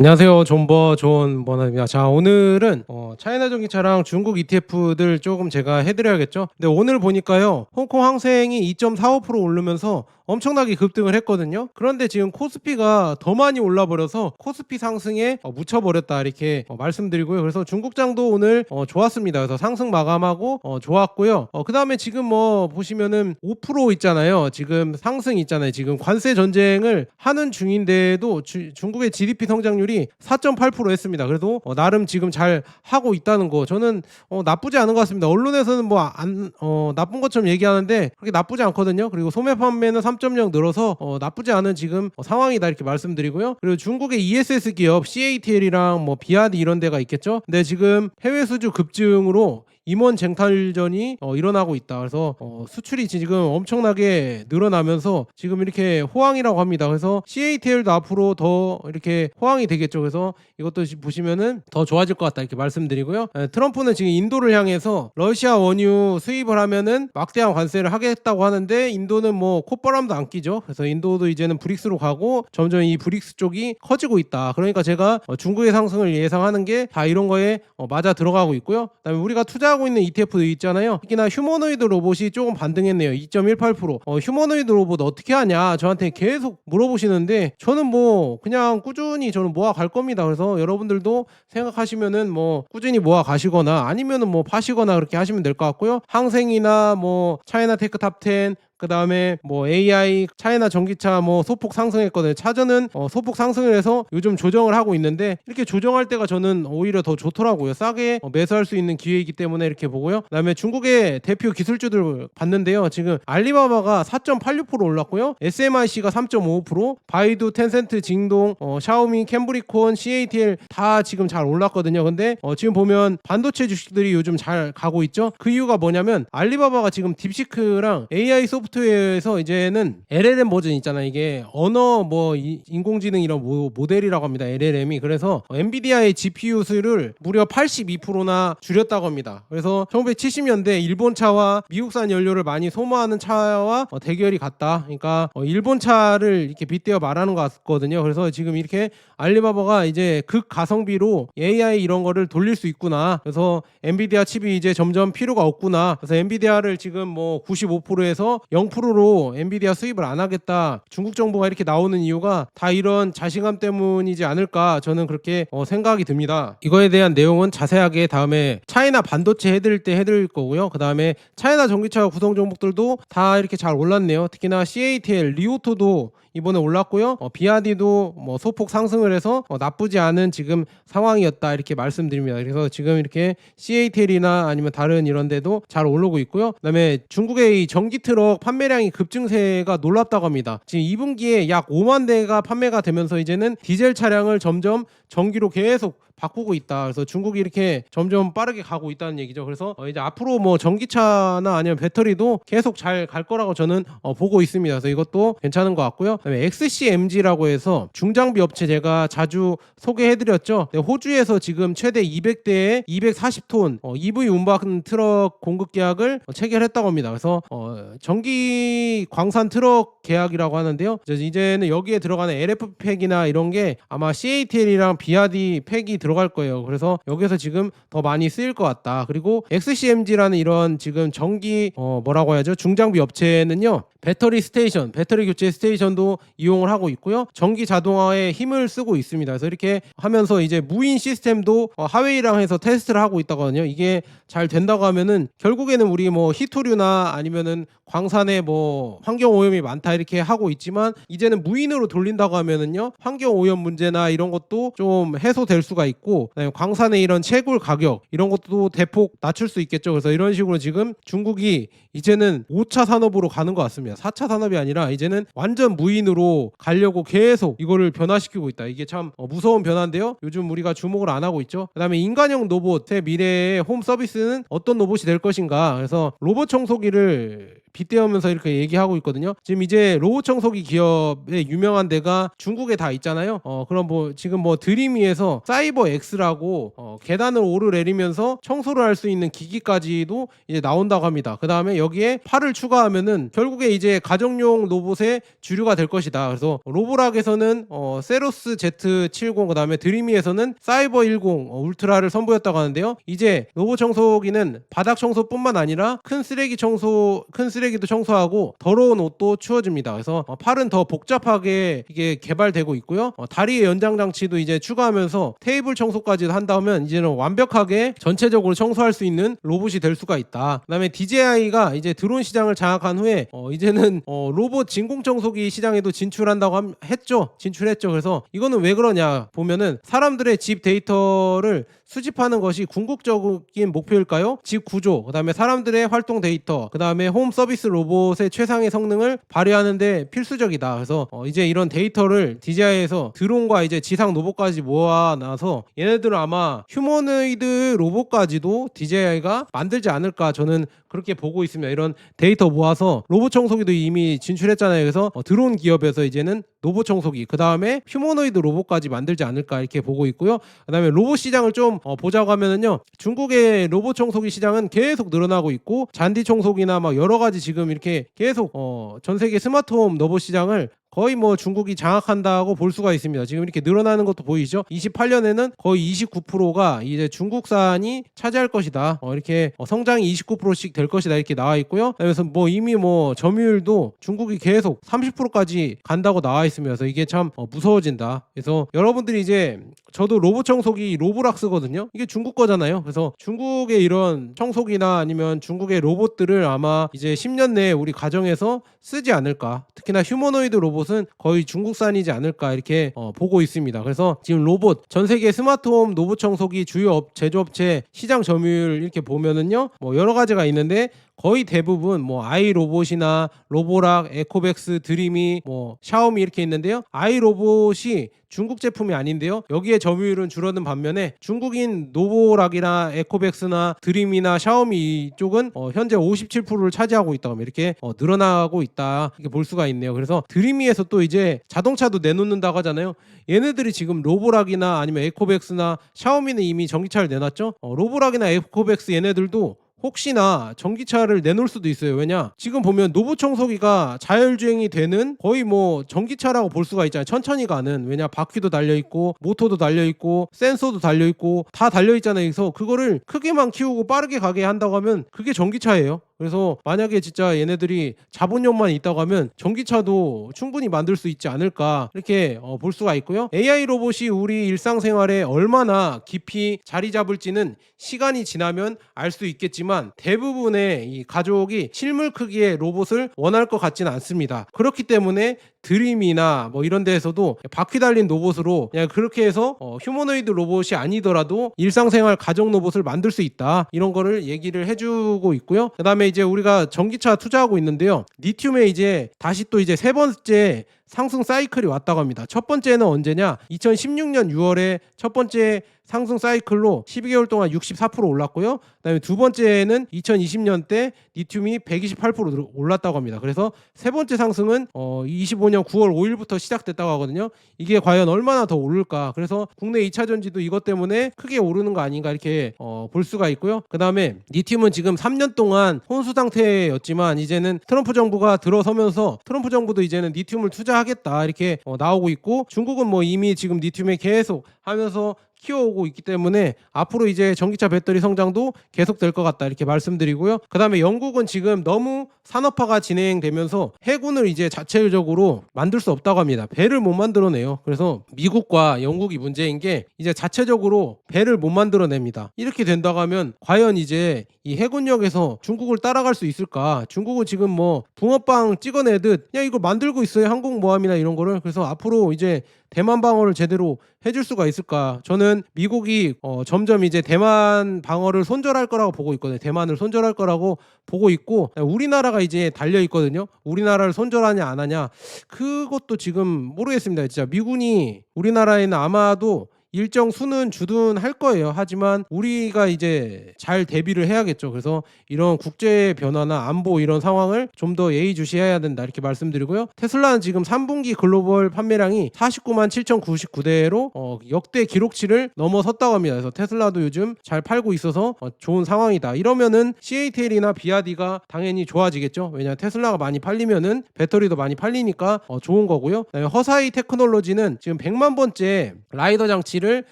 안녕하세요. 존버 존 버나입니다. 자, 오늘은 어, 차이나 전기차랑 중국 ETF들 조금 제가 해드려야겠죠. 근데 오늘 보니까요, 홍콩 항생이 2.45% 오르면서 엄청나게 급등을 했거든요. 그런데 지금 코스피가 더 많이 올라버려서 코스피 상승에 어, 묻혀버렸다 이렇게 어, 말씀드리고요. 그래서 중국장도 오늘 어, 좋았습니다. 그래서 상승 마감하고 어, 좋았고요. 그 다음에 지금 뭐 보시면은 5% 있잖아요. 지금 상승 있잖아요. 지금 관세 전쟁을 하는 중인데도 주- 중국의 GDP 성장률이 4.8% 했습니다. 그래도 어, 나름 지금 잘 하고 있다는 거 저는 어, 나쁘지 않은 것 같습니다. 언론에서는 뭐 안 어, 나쁜 것처럼 얘기하는데 그렇게 나쁘지 않거든요. 그리고 소매 판매는 3.0 늘어서 어, 나쁘지 않은 지금 어, 상황이다 이렇게 말씀드리고요. 그리고 중국의 ESS 기업 CATL이랑 뭐 비아디 이런 데가 있겠죠. 근데 지금 해외 수주 급증으로 임원 쟁탈전이 어, 일어나고 있다. 그래서 어, 수출이 지금 엄청나게 늘어나면서 지금 이렇게 호황이라고 합니다. 그래서 CATL도 앞으로 더 이렇게 호황이 되겠죠. 그래서 이것도 지- 보시면은 더 좋아질 것 같다 이렇게 말씀드리고요. 에, 트럼프는 지금 인도를 향해서 러시아 원유 수입을 하면은 막대한 관세를 하겠다고 하는데 인도는 뭐 콧바람도 안 끼죠. 그래서 인도도 이제는 브릭스로 가고 점점 이 브릭스 쪽이 커지고 있다. 그러니까 제가 어, 중국의 상승을 예상하는 게 다 이런 거에 어, 맞아 들어가고 있고요. 그다음에 우리가 투자 하고 있는 ETF도 있잖아요. 특히나 휴머노이드 로봇이 조금 반등했네요. 2.18%. 어, 휴머노이드 로봇 어떻게 하냐 저한테 계속 물어보시는데 저는 뭐 그냥 꾸준히 저는 모아 갈 겁니다. 그래서 여러분들도 생각하시면은 뭐 꾸준히 모아 가시거나 아니면은 뭐 파시거나 그렇게 하시면 될 것 같고요. 항생이나 뭐 차이나 테크 탑10 그 다음에 뭐 AI 차이나 전기차 뭐 소폭 상승했거든요. 차저는 어, 소폭 상승을 해서 요즘 조정을 하고 있는데 이렇게 조정할 때가 저는 오히려 더 좋더라고요. 싸게 어, 매수할 수 있는 기회이기 때문에 이렇게 보고요. 그다음에 중국의 대표 기술주들 봤는데요. 지금 알리바바가 4.86% 올랐고요. SMIC가 3.5%, 바이두, 텐센트, 징동, 어, 샤오미, 캠브리콘, CATL 다 지금 잘 올랐거든요. 근데 어, 지금 보면 반도체 주식들이 요즘 잘 가고 있죠. 그 이유가 뭐냐면 알리바바가 지금 딥시크랑 AI 소프트 웨어에서 이제는 LLM 버전 있잖아요. 이게 언어 뭐 이- 인공지능 이런 모, 모델이라고 합니다. LLM이 그래서 엔비디아의 GPU 수를 무려 82%나 줄였다고 합니다. 그래서 1970년대 일본 차와 미국산 연료를 많이 소모하는 차와 어, 대결이 같다. 그러니까 어, 일본 차를 이렇게 빗대어 말하는 것 같거든요. 그래서 지금 이렇게 알리바바가 이제 극 가성비로 AI 이런 거를 돌릴 수 있구나. 그래서 엔비디아 칩이 이제 점점 필요가 없구나. 그래서 엔비디아를 지금 뭐 95%에서 0%로 엔비디아 수입을 안 하겠다. 중국 정부가 이렇게 나오는 이유가 다 이런 자신감 때문이지 않을까 저는 그렇게 어, 생각이 듭니다. 이거에 대한 내용은 자세하게 다음에 차이나 반도체 해드릴 때 해드릴 거고요. 그 다음에 차이나 전기차 구성 종목들도 다 이렇게 잘 올랐네요. 특히나 CATL, 리오토도 이번에 올랐고요. 어, 비아디도 뭐 소폭 상승을 해서 어, 나쁘지 않은 지금 상황이었다 이렇게 말씀드립니다. 그래서 지금 이렇게 CATL이나 아니면 다른 이런 데도 잘 오르고 있고요. 그다음에 중국의 이 전기 트럭 판매량이 급증세가 놀랍다고 합니다. 지금 2분기에 약 5만 대가 판매가 되면서 이제는 디젤 차량을 점점 전기로 계속 바꾸고 있다. 그래서 중국이 이렇게 점점 빠르게 가고 있다는 얘기죠. 그래서 어, 이제 앞으로 뭐 전기차나 아니면 배터리도 계속 잘 갈 거라고 저는 어, 보고 있습니다. 그래서 이것도 괜찮은 것 같고요. 그다음에 XCMG라고 해서 중장비 업체 제가 자주 소개해드렸죠. 네, 호주에서 지금 최대 200대에 240톤 어, EV 운반 트럭 공급 계약을 어, 체결했다고 합니다. 그래서 어, 전기 광산 트럭 계약이라고 하는데요. 이제 이제는 여기에 들어가는 LF 팩이나 이런 게 아마 CATL이랑 BRD 팩이 들어 갈 거예요. 그래서 여기서 지금 더 많이 쓰일 것 같다. 그리고 XCMG라는 이런 지금 전기 어 뭐라고 해야죠? 중장비 업체는요. 배터리 스테이션, 배터리 교체 스테이션도 이용을 하고 있고요. 전기 자동화에 힘을 쓰고 있습니다. 그래서 이렇게 하면서 이제 무인 시스템도 어, 하웨이랑 해서 테스트를 하고 있다거든요. 이게 잘 된다고 하면은 결국에는 우리 뭐 히토류나 아니면은 광산에 뭐 환경 오염이 많다 이렇게 하고 있지만 이제는 무인으로 돌린다고 하면은요 환경 오염 문제나 이런 것도 좀 해소될 수가 있고 광산의 이런 채굴 가격 이런 것도 대폭 낮출 수 있겠죠. 그래서 이런 식으로 지금 중국이 이제는 5차 산업으로 가는 것 같습니다. 4차 산업이 아니라 이제는 완전 무인으로 가려고 계속 이거를 변화시키고 있다. 이게 참 어, 무서운 변화인데요. 요즘 우리가 주목을 안 하고 있죠. 그다음에 인간형 로봇의 미래의 홈 서비스는 어떤 로봇이 될 것인가. 그래서 로봇 청소기를 빗대어면서 이렇게 얘기하고 있거든요. 지금 이제 로봇 청소기 기업의 유명한 데가 중국에 다 있잖아요. 어 그럼 뭐 지금 뭐 드림위에서 사이버 X라고 어, 계단을 오르 내리면서 청소를 할 수 있는 기기까지도 이제 나온다고 합니다. 그 다음에 여기에 팔을 추가하면은 결국에 이제 가정용 로봇의 주류가 될 것이다. 그래서 로보락에서는 어, 세로스 Z70 그 다음에 드림위에서는 사이버 10 어, 울트라를 선보였다고 하는데요. 이제 로봇 청소기는 바닥 청소뿐만 아니라 큰 쓰레기 청소 큰 쓰레기 도 청소하고 더러운 옷도 치워줍니다. 그래서 어, 팔은 더 복잡하게 이게 개발되고 있고요. 어, 다리의 연장 장치도 이제 추가하면서 테이블 청소까지 한다면 이제는 완벽하게 전체적으로 청소할 수 있는 로봇이 될 수가 있다. 그다음에 DJI가 이제 드론 시장을 장악한 후에 어, 이제는 어, 로봇 진공 청소기 시장에도 진출한다고 함- 했죠. 진출했죠. 그래서 이거는 왜 그러냐 보면은 사람들의 집 데이터를 수집하는 것이 궁극적인 목표일까요? 집 구조, 그다음에 사람들의 활동 데이터, 그다음에 홈 서비스 로봇의 최상의 성능을 발휘하는데 필수적이다. 그래서 어, 이제 이런 데이터를 DJI에서 드론과 이제 지상 로봇까지 모아놔서 얘네들은 아마 휴머노이드 로봇까지도 DJI가 만들지 않을까 저는 그렇게 보고 있습니다. 이런 데이터 모아서 로봇 청소기도 이미 진출했잖아요. 그래서 어, 드론 기업에서 이제는 로봇 청소기, 그 다음에 휴머노이드 로봇까지 만들지 않을까 이렇게 보고 있고요. 그 다음에 로봇 시장을 좀 어, 보자고 하면은요. 중국의 로봇 청소기 시장은 계속 늘어나고 있고 잔디 청소기나 막 여러 가지 지금 이렇게 계속 어, 전 세계 스마트홈 로봇 시장을 거의 뭐 중국이 장악한다고 볼 수가 있습니다. 지금 이렇게 늘어나는 것도 보이죠? 28년에는 거의 29%가 이제 중국산이 차지할 것이다. 어, 이렇게 어, 성장이 29%씩 될 것이다. 이렇게 나와 있고요. 그래서 뭐 이미 뭐 점유율도 중국이 계속 30%까지 간다고 나와. 그래서 이게 참 어, 무서워진다. 그래서 여러분들이 이제 저도 로봇 청소기 로브락 쓰거든요. 이게 중국 거잖아요. 그래서 중국의 이런 청소기나 아니면 중국의 로봇들을 아마 이제 10년 내에 우리 가정에서 쓰지 않을까. 특히나 휴머노이드 로봇 은 거의 중국산이지 않을까 이렇게 어, 보고 있습니다. 그래서 지금 로봇 전 세계 스마트홈 로봇 청소기 주요 업, 제조업체 시장 점유율 이렇게 보면은요. 뭐 여러 가지가 있는데 거의 대부분 뭐 아이 로봇이나 로보락, 에코백스, 드림이 뭐 샤오미 이렇게 있는데요. 아이 로봇이 중국 제품이 아닌데요. 여기에 점유율은 줄어든 반면에 중국인 노보락이나 에코백스나 드림이나 샤오미 쪽은 어, 현재 57%를 차지하고 있다고 이렇게 어, 늘어나고 있다 이렇게 볼 수가 있네요. 그래서 드림이에서 또 이제 자동차도 내놓는다고 하잖아요. 얘네들이 지금 로보락이나 아니면 에코백스나 샤오미는 이미 전기차를 내놨죠. 어, 로보락이나 에코백스 얘네들도 혹시나 전기차를 내놓을 수도 있어요. 왜냐? 지금 보면 노브 청소기가 자율주행이 되는 거의 뭐 전기차라고 볼 수가 있잖아요. 천천히 가는. 왜냐? 바퀴도 달려 있고 모터도 달려 있고 센서도 달려 있고 다 달려 있잖아요. 그래서 그거를 크게만 키우고 빠르게 가게 한다고 하면 그게 전기차예요. 그래서 만약에 진짜 얘네들이 자본력만 있다고 하면 전기차도 충분히 만들 수 있지 않을까 이렇게 어, 볼 수가 있고요. AI 로봇이 우리 일상생활에 얼마나 깊이 자리 잡을지는 시간이 지나면 알 수 있겠지만 대부분의 이 가족이 실물 크기의 로봇을 원할 것 같지는 않습니다. 그렇기 때문에 드림이나 뭐 이런 데에서도 바퀴 달린 로봇으로 그냥 그렇게 해서 어, 휴머노이드 로봇이 아니더라도 일상생활 가정 로봇을 만들 수 있다 이런 거를 얘기를 해주고 있고요. 그다음에 이제 우리가 전기차 투자하고 있는데요. 리튬에 이제 다시 또 이제 세 번째 상승 사이클이 왔다고 합니다. 첫 번째는 언제냐? 2016년 6월에 첫 번째 상승 사이클로 12개월 동안 64% 올랐고요. 그다음에 두 번째는 2020년 때 리튬이 128% 늘- 올랐다고 합니다. 그래서 세 번째 상승은 어 25년 9월 5일부터 시작됐다고 하거든요. 이게 과연 얼마나 더 오를까? 그래서 국내 2차 전지도 이것 때문에 크게 오르는 거 아닌가 이렇게 어, 볼 수가 있고요. 그다음에 리튬은 지금 3년 동안 혼수 상태였지만 이제는 트럼프 정부가 들어서면서 트럼프 정부도 이제는 리튬을 투자 하겠다. 이렇게 어, 나오고 있고 중국은 뭐 이미 지금 리튬에 계속 하면서 키워오고 있기 때문에 앞으로 이제 전기차 배터리 성장도 계속될 것 같다 이렇게 말씀드리고요. 그 다음에 영국은 지금 너무 산업화가 진행되면서 해군을 이제 자체적으로 만들 수 없다고 합니다. 배를 못 만들어내요. 그래서 미국과 영국이 문제인 게 이제 자체적으로 배를 못 만들어냅니다. 이렇게 된다고 하면 과연 이제 이 해군력에서 중국을 따라갈 수 있을까? 중국은 지금 뭐 붕어빵 찍어내듯 야 이거 만들고 있어요 항공모함이나 이런 거를 그래서 앞으로 이제 대만 방어를 제대로 해줄 수가 있을까? 저는 미국이 어, 점점 이제 대만 방어를 손절할 거라고 보고 있거든요. 대만을 손절할 거라고 보고 있고 우리나라가 이제 달려 있거든요. 우리나라를 손절하냐 안 하냐 그것도 지금 모르겠습니다. 진짜 미군이 우리나라에는 아마도 일정 수는 주둔 할 거예요. 하지만 우리가 이제 잘 대비를 해야겠죠. 그래서 이런 국제 변화나 안보 이런 상황을 좀 더 예의주시해야 된다 이렇게 말씀드리고요. 테슬라는 지금 3분기 글로벌 판매량이 49만 7,099대로 어, 역대 기록치를 넘어섰다고 합니다. 그래서 테슬라도 요즘 잘 팔고 있어서 어, 좋은 상황이다. 이러면은 CATL이나 비아디가 당연히 좋아지겠죠. 왜냐 테슬라가 많이 팔리면은 배터리도 많이 팔리니까 어, 좋은 거고요. 허사이 테크놀로지는 지금 100만 번째 라이더 장치 를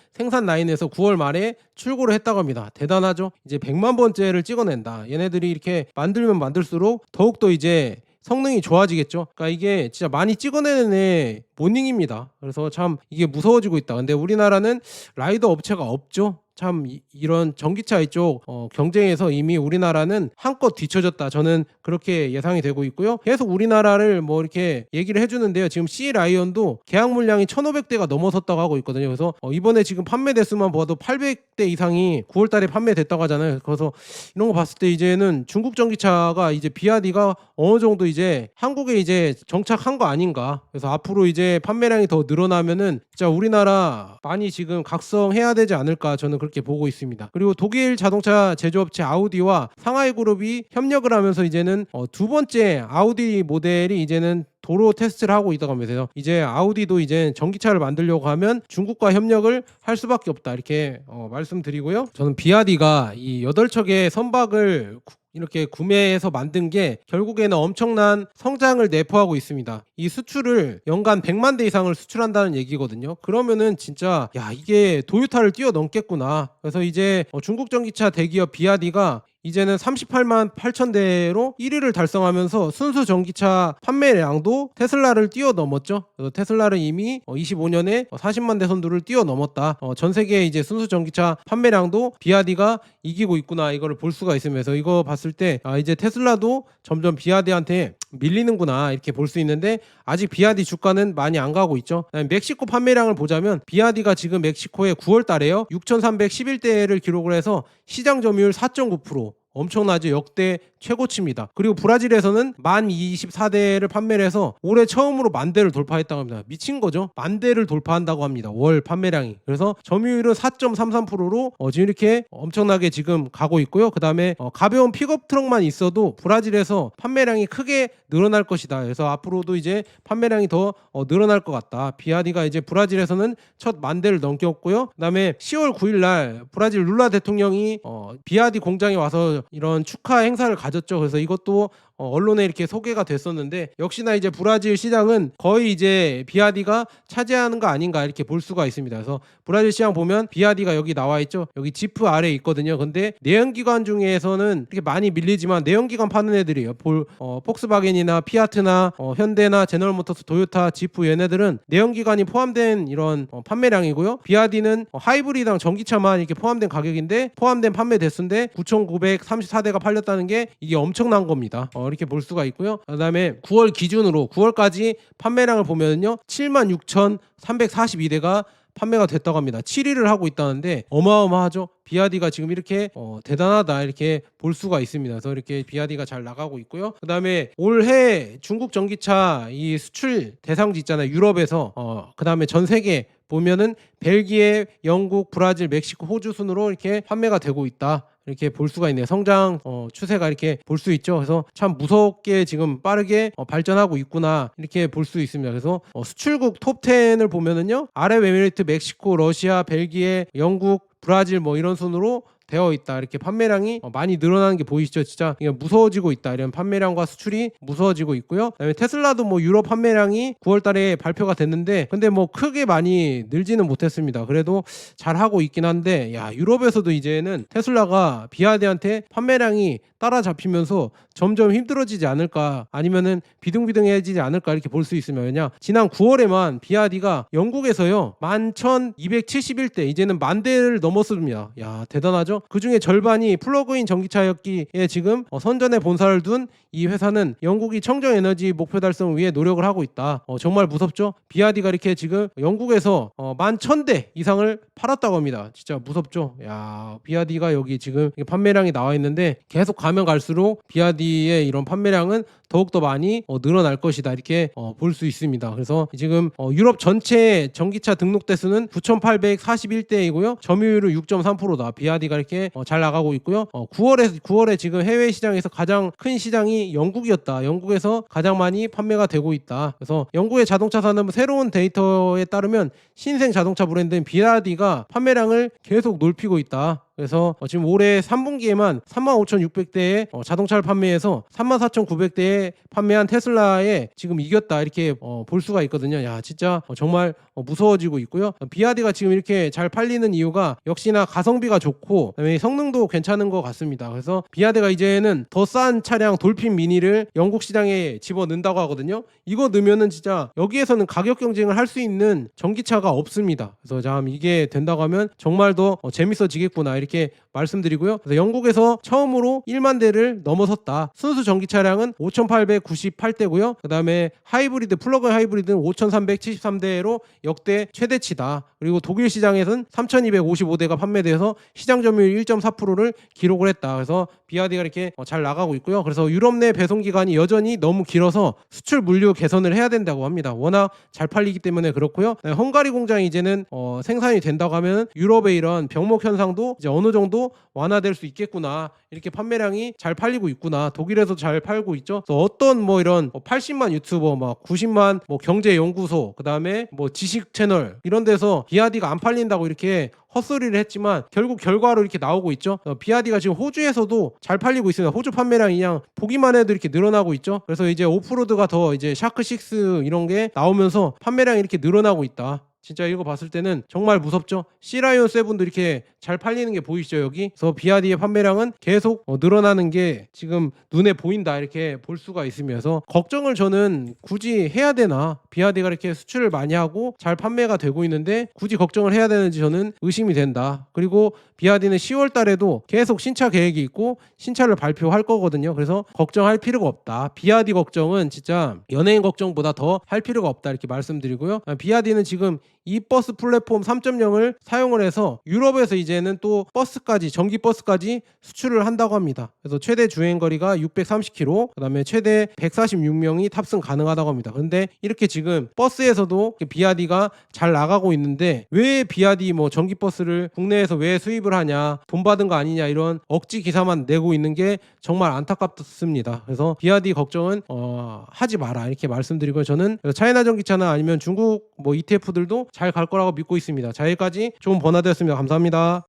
생산 라인에서 9월 말에 출고를 했다고 합니다. 대단하죠. 이제 100만 번째를 찍어낸다. 얘네들이 이렇게 만들면 만들수록 더욱더 이제 성능이 좋아지겠죠. 그러니까 이게 진짜 많이 찍어내는 애 모닝입니다. 그래서 참 이게 무서워지고 있다. 근데 우리나라는 라이더 업체가 없죠. 참 이, 런 전기차 이쪽 어, 경쟁에서 이미 우리나라는 한껏 뒤처졌다. 저는 그렇게 예상이 되고 있고요. 계속 우리나라를 뭐 이렇게 얘기를 해주는데요. 지금 C 라이언도 계약 물량이 1,500대가 넘어섰다고 하고 있거든요. 그래서 어, 이번에 지금 판매 대수만 봐도 800대 이상이 9월달에 판매됐다고 하잖아요. 그래서 이런 거 봤을 때 이제는 중국 전기차가 이제 비아디가 어느 정도 이제 한국에 이제 정착한 거 아닌가. 그래서 앞으로 이제 판매량이 더 늘어나면은 진짜 우리나라 많이 지금 각성해야 되지 않을까 저는 그렇게 보고 있습니다. 그리고 독일 자동차 제조업체 아우디와 상하이 그룹이 협력을 하면서 이제는 어, 두 번째 아우디 모델이 이제는 도로 테스트를 하고 있다고 하면서요. 이제 아우디도 이제 전기차를 만들려고 하면 중국과 협력을 할 수밖에 없다 이렇게 어, 말씀드리고요. 저는 비아디가 이 여덟 척의 선박을 구- 이렇게 구매해서 만든 게 결국에는 엄청난 성장을 내포하고 있습니다. 이 수출을 연간 100만 대 이상을 수출한다는 얘기거든요. 그러면은 진짜 야 이게 도요타를 뛰어넘겠구나. 그래서 이제 어, 중국 전기차 대기업 비아디가 이제는 38만 8천 대로 1위를 달성하면서 순수 전기차 판매량도 테슬라를 뛰어넘었죠. 그래서 테슬라는 이미 25년에 40만 대 선두를 뛰어넘었다. 어, 전 세계 이제 순수 전기차 판매량도 비아디가 이기고 있구나 이거를 볼 수가 있으면서 이거 봤을 때 아, 이제 테슬라도 점점 비아디한테 밀리는구나 이렇게 볼 수 있는데 아직 비아디 주가는 많이 안 가고 있죠. 멕시코 판매량을 보자면 비아디가 지금 멕시코에 9월 달에요. 6,311대를 기록을 해서 시장 점유율 4.9% 엄청나죠. 역대 최고치입니다. 그리고 브라질에서는 만 24대를 판매를 해서 올해 처음으로 만 대를 돌파했다고 합니다. 미친 거죠. 만 대를 돌파한다고 합니다. 월 판매량이. 그래서 점유율은 4.33%로 어, 지금 이렇게 엄청나게 지금 가고 있고요. 그 다음에 어, 가벼운 픽업 트럭만 있어도 브라질에서 판매량이 크게 늘어날 것이다. 그래서 앞으로도 이제 판매량이 더 어, 늘어날 것 같다. 비아디가 이제 브라질에서는 첫 만 대를 넘겼고요. 그 다음에 10월 9일 날 브라질 룰라 대통령이 어, 비아디 공장에 와서 이런 축하 행사를 가졌죠. 그래서 이것도 어, 언론에 이렇게 소개가 됐었는데 역시나 이제 브라질 시장은 거의 이제 비아디가 차지하는 거 아닌가 이렇게 볼 수가 있습니다. 그래서 브라질 시장 보면 비아디가 여기 나와 있죠. 여기 지프 아래 에 있거든요. 근데 내연기관 중에서는 이렇게 많이 밀리지만 내연기관 파는 애들이에요. 볼 어, 폭스바겐이나 피아트나 어, 현대나 제너럴모터스, 도요타, 지프 얘네들은 내연기관이 포함된 이런 어, 판매량이고요. 비아디는 어, 하이브리드랑 전기차만 이렇게 포함된 가격인데 포함된 판매 대수인데 9,934대가 팔렸다는 게 이게 엄청난 겁니다. 어, 이렇게 볼 수가 있고요. 그다음에 9월 기준으로 9월까지 판매량을 보면요. 76,342대가 판매가 됐다고 합니다. 7위를 하고 있다는데 어마어마하죠. 비아디가 지금 이렇게 어, 대단하다 이렇게 볼 수가 있습니다. 그래서 이렇게 비아디가 잘 나가고 있고요. 그다음에 올해 중국 전기차 이 수출 대상지 있잖아요. 유럽에서 어, 그다음에 전 세계 보면은 벨기에, 영국, 브라질, 멕시코, 호주 순으로 이렇게 판매가 되고 있다. 이렇게 볼 수가 있네요. 성장 어, 추세가 이렇게 볼 수 있죠. 그래서 참 무섭게 지금 빠르게 어, 발전하고 있구나 이렇게 볼 수 있습니다. 그래서 어, 수출국 톱 10을 보면은요. 아랍에미리트, 멕시코, 러시아, 벨기에, 영국, 브라질 뭐 이런 순으로 되어 있다. 이렇게 판매량이 어, 많이 늘어나는 게 보이시죠? 진짜 무서워지고 있다. 이런 판매량과 수출이 무서워지고 있고요. 그다음에 테슬라도 뭐 유럽 판매량이 9월 달에 발표가 됐는데 근데 뭐 크게 많이 늘지는 못했습니다. 그래도 잘 하고 있긴 한데 야, 유럽에서도 이제는 테슬라가 비아디한테 판매량이 따라잡히면서 점점 힘들어지지 않을까 아니면은 비등비등해지지 않을까 이렇게 볼 수 있으면 왜냐 지난 9월에만 비아디가 영국에서요 11,271대 이제는 만 대를 넘었습니다 야 대단하죠 거죠. 그 중에 절반이 플러그인 전기차였기에 지금 어, 선전에 본사를 둔 이 회사는 영국이 청정 에너지 목표 달성 위해 노력을 하고 있다. 어, 정말 무섭죠. 비아디가 이렇게 지금 영국에서 어, 만 천 대 이상을 팔았다고 합니다. 진짜 무섭죠. 야 비아디가 여기 지금 판매량이 나와 있는데 계속 가면 갈수록 비아디의 이런 판매량은 더욱더 많이 어, 늘어날 것이다 이렇게 어, 볼 수 있습니다. 그래서 지금 어, 유럽 전체 전기차 등록 대수는 9,841대이고요. 점유율은 6.3%다. 비아디가 이렇게 어, 잘 나가고 있고요. 어, 9월에 9월에 지금 해외 시장에서 가장 큰 시장이 영국이었다. 영국에서 가장 많이 판매가 되고 있다. 그래서 영국의 자동차 산업 새로운 데이터에 따르면 신생 자동차 브랜드인 비아디가 판매량을 계속 높이고 있다. 그래서 어, 지금 올해 3분기에만 35,600대의 어, 자동차를 판매해서 34,900대에 판매한 테슬라에 지금 이겼다 이렇게 어, 볼 수가 있거든요. 야 진짜 어, 정말 어, 무서워지고 있고요. 어, 비아디가 지금 이렇게 잘 팔리는 이유가 역시나 가성비가 좋고 그다음에 성능도 괜찮은 것 같습니다. 그래서 비아디가 이제는 더 싼 차량 돌핀 미니를 영국 시장에 집어 넣는다고 하거든요. 이거 넣으면은 진짜 여기에서는 가격 경쟁을 할 수 있는 전기차가 없습니다. 그래서 참 이게 된다고 하면 정말 더 어, 재밌어지겠구나 이렇게 말씀드리고요. 그래서 영국에서 처음으로 1만 대를 넘어섰다. 순수 전기 차량은 5,898대고요. 그다음에 하이브리드 플러그인 하이브리드는 5,373대로 역대 최대치다. 그리고 독일 시장에서는 3,255대가 판매돼서 시장 점유율 1.4%를 기록을 했다. 그래서 비아디가 이렇게 어, 잘 나가고 있고요. 그래서 유럽 내 배송 기간이 여전히 너무 길어서 수출 물류 개선을 해야 된다고 합니다. 워낙 잘 팔리기 때문에 그렇고요. 네, 헝가리 공장이 이제는 어, 생산이 된다고 하면 유럽의 이런 병목 현상도 이제 어느 정도 완화될 수 있겠구나. 이렇게 판매량이 잘 팔리고 있구나. 독일에서 잘 팔고 있죠. 어떤 뭐 이런 80만 유튜버, 막 90만 뭐 경제 연구소, 그다음에 뭐 지식 채널 이런 데서 비아디가 안 팔린다고 이렇게 헛소리를 했지만 결국 결과로 이렇게 나오고 있죠. 어, 비아디가 지금 호주에서도 잘 팔리고 있습니다. 호주 판매량이 그냥 보기만 해도 이렇게 늘어나고 있죠. 그래서 이제 오프로드가 더 이제 샤크 6 이런 게 나오면서 판매량이 이렇게 늘어나고 있다. 진짜 이거 봤을 때는 정말 무섭죠. 시라이온 세븐도 이렇게 잘 팔리는 게 보이시죠 여기. 그래서 비아디의 판매량은 계속 어, 늘어나는 게 지금 눈에 보인다 이렇게 볼 수가 있으면서 걱정을 저는 굳이 해야 되나 비아디가 이렇게 수출을 많이 하고 잘 판매가 되고 있는데 굳이 걱정을 해야 되는지 저는 의심이 된다. 그리고 비아디는 10월 달에도 계속 신차 계획이 있고 신차를 발표할 거거든요. 그래서 걱정할 필요가 없다. 비아디 걱정은 진짜 연예인 걱정보다 더 할 필요가 없다 이렇게 말씀드리고요. 아, 비아디는 지금 이 버스 플랫폼 3.0을 사용을 해서 유럽에서 이제는 또 버스까지 전기 버스까지 수출을 한다고 합니다. 그래서 최대 주행 거리가 630km, 그다음에 최대 146명이 탑승 가능하다고 합니다. 그런데 이렇게 지금 버스에서도 비아디가 잘 나가고 있는데 왜 비아디 뭐 전기 버스를 국내에서 왜 수입을 하냐, 돈 받은 거 아니냐 이런 억지 기사만 내고 있는 게 정말 안타깝습니다. 그래서 비아디 걱정은 어, 하지 마라 이렇게 말씀드리고 저는 차이나 전기차나 아니면 중국 뭐 ETF들도 잘 갈 거라고 믿고 있습니다. 자 여기까지 좋은 번화되었습니다. 감사합니다.